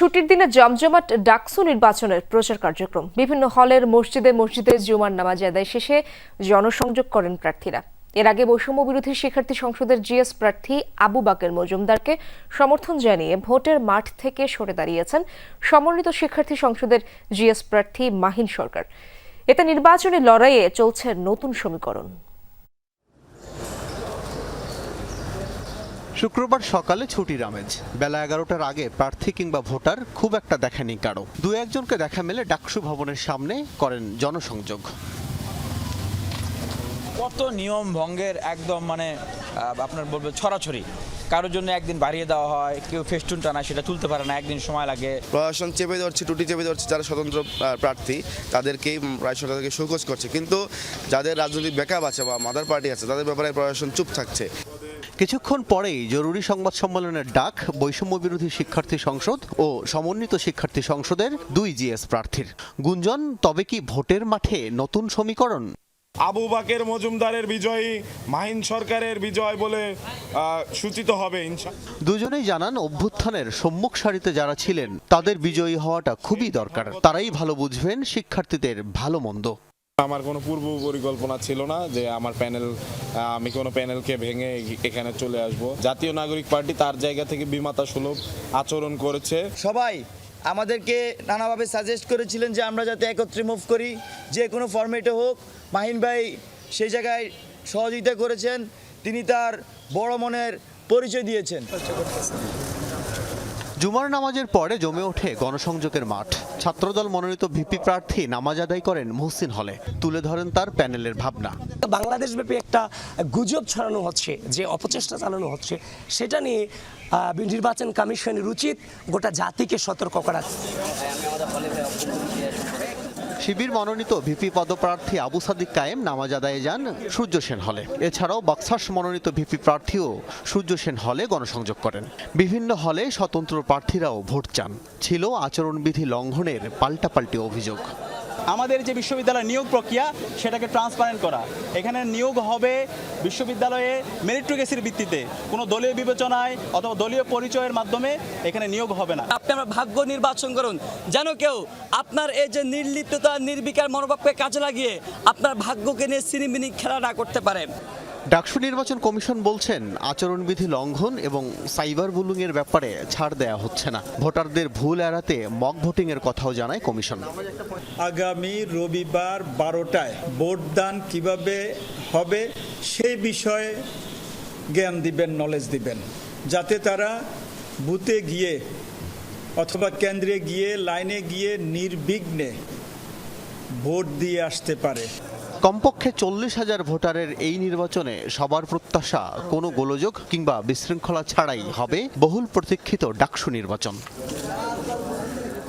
ছুটির দিনে জমজমাট ডাকসু নির্বাচনের প্রচার কার্যক্রম। বিভিন্ন হলের মসজিদে মসজিদে জুমার নামাজ আদায় শেষে জনসংযোগ করেন প্রার্থীরা। এর আগে বৈষম্য বিরোধী শিক্ষার্থী সংসদের জিএস প্রার্থী আবু বাকের মজুমদারকে সমর্থন জানিয়ে ভোটের মাঠ থেকে সরে দাঁড়িয়েছেন সমন্বিত শিক্ষার্থী সংসদের জিএস প্রার্থী মাহিন সরকার। এতে নির্বাচনী লড়াইয়ে চলছে নতুন সমীকরণ। শুক্রবার সকালে ছুটির আমেজ। বেলা এগারোটার আগে প্রার্থী কিংবা ভোটার খুব একটা দেখেনি কারও। দু একজনকে দেখা মেলে ডাকসু ভবনের সামনে করেন জনসংযোগ। কত নিয়ম ভঙ্গের একদম মানে আপনার বলব ছড়াছড়ি। কারোর জন্য একদিন বাড়িয়ে দেওয়া হয় কেউ ফেস্টুন টানা সেটা তুলতে পারে না একদিন সময় লাগে। প্রশাসন চেপে ধরছে টুটি চেপে ধরছে যারা স্বতন্ত্র প্রার্থী তাদেরকেই প্রায় তাদেরকে শোকজ করছে। কিন্তু যাদের রাজনৈতিক ব্যাকআপ আছে বা মাদার পার্টি আছে তাদের ব্যাপারে প্রশাসন চুপ থাকছে। কিছুক্ষণ পরেই জরুরি সংবাদ সম্মেলনের ডাক বৈষম্য বিরোধী শিক্ষার্থী সংসদ ও সমন্বিত শিক্ষার্থী সংসদের দুই জিএস প্রার্থীর। গুঞ্জন তবে কি ভোটের মাঠে নতুন সমীকরণ? আবু বাকের মজুমদারের বিজয়ী মাহিন সরকারের বিজয় বলে সূচিত হবে দুজনেই জানান অভ্যুত্থানের সম্মুখ সারিতে যারা ছিলেন তাদের বিজয়ী হওয়াটা খুবই দরকার। তারাই ভালো বুঝবেন শিক্ষার্থীদের ভালো মন্দ। আমার কোনো পূর্ব পরিকল্পনা ছিল না যে আমার প্যানেল আমি কোনো প্যানেলকে ভেঙে এখানে চলে আসব। জাতীয় নাগরিক পার্টি তার জায়গা থেকে বিমাতা সুলভ আচরণ করেছে। সবাই আমাদেরকে নানাভাবে সাজেস্ট করেছিলেন যে আমরা যাতে একত্রে মুভ করি, যে কোনো ফরম্যাটে হোক। মাহিন ভাই সেই জায়গায় সহযোগিতা করেছেন। তিনি তার বড় মনের পরিচয় দিয়েছেন। জুমার নামাজের পরে জমে ওঠে গণসংযোগের মাঠ। ছাত্রদল মনোনীত ভিপি প্রার্থী নামাজ আদায় করেন মুহসিন হলে। তুলে ধরেন তার প্যানেলের ভাবনা। বাংলাদেশব্যাপী একটা গুজব ছড়ানো হচ্ছে যে অপচেষ্টা চালানো হচ্ছে সেটা নিয়ে নির্বাচন কমিশনের উচিত গোটা জাতিকে সতর্ক করা শিবির মনোনীত ভিপি পদপ্রার্থী আবু সাদিক কায়েম নামাজ আদায়ে যান সূর্য সেন হলে। এছাড়াও বাক্সাস মনোনীত ভিপি প্রার্থীও সূর্য সেন হলে গণসংযোগ করেন। বিভিন্ন হলে স্বতন্ত্র প্রার্থীরাও ভোট চান। ছিল আচরণবিধি লঙ্ঘনের পাল্টাপাল্টি অভিযোগ। আমাদের যে বিশ্ববিদ্যালয়ের নিয়োগ প্রক্রিয়া সেটাকে ট্রান্সপারেন্ট করা। এখানে নিয়োগ হবে বিশ্ববিদ্যালয়ে মেরিটোক্রেসির ভিত্তিতে। কোনো দলীয় বিবেচনায় অথবা দলীয় পরিচয়ের মাধ্যমে এখানে নিয়োগ হবে না। আপনি আমার ভাগ্য নির্বাচন করুন। যেন কেউ আপনার এই যে নির্লিপ্ততা নির্বিকার মনোভাবকে কাজে লাগিয়ে আপনার ভাগ্যকে নিয়ে সিনিমিনি খেলা না করতে পারে। ডাকসু নির্বাচন কমিশন বলছেন আচরণবিধি লঙ্ঘন এবং সাইবার বুলিং এর ব্যাপারে ছাড় দেয়া হচ্ছে না। ভোটারদের ভুল এড়াতে মক ভোটিং এর কথাও জানায় কমিশন। আগামী রবিবার বারোটায় ভোটদান কীভাবে হবে সেই বিষয়ে জ্ঞান দিবেন নলেজ দিবেন। যাতে তারা বুথে গিয়ে অথবা কেন্দ্রে গিয়ে, লাইনে গিয়ে নির্বিঘ্নে ভোট দিয়ে আসতে পারে। কমপক্ষে চল্লিশ হাজার ভোটারের এই নির্বাচনে সবার প্রত্যাশা কোনো গোলযোগ কিংবা বিশৃঙ্খলা ছাড়াই হবে বহুল প্রতীক্ষিত ডাকসু নির্বাচন।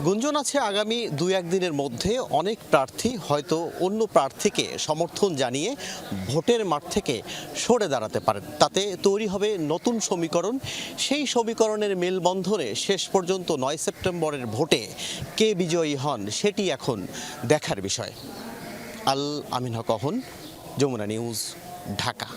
গুঞ্জন আছে আগামী দু একদিনের মধ্যে অনেক প্রার্থী হয়তো অন্য প্রার্থীকে সমর্থন জানিয়ে ভোটের মাঠ থেকে সরে দাঁড়াতে পারেন। তাতে তৈরি হবে নতুন সমীকরণ। সেই সমীকরণের মেলবন্ধনে শেষ পর্যন্ত নয় সেপ্টেম্বরের ভোটে কে বিজয়ী হন সেটি এখন দেখার বিষয়। আল আমিন হক অহন, যমুনা নিউজ, ঢাকা।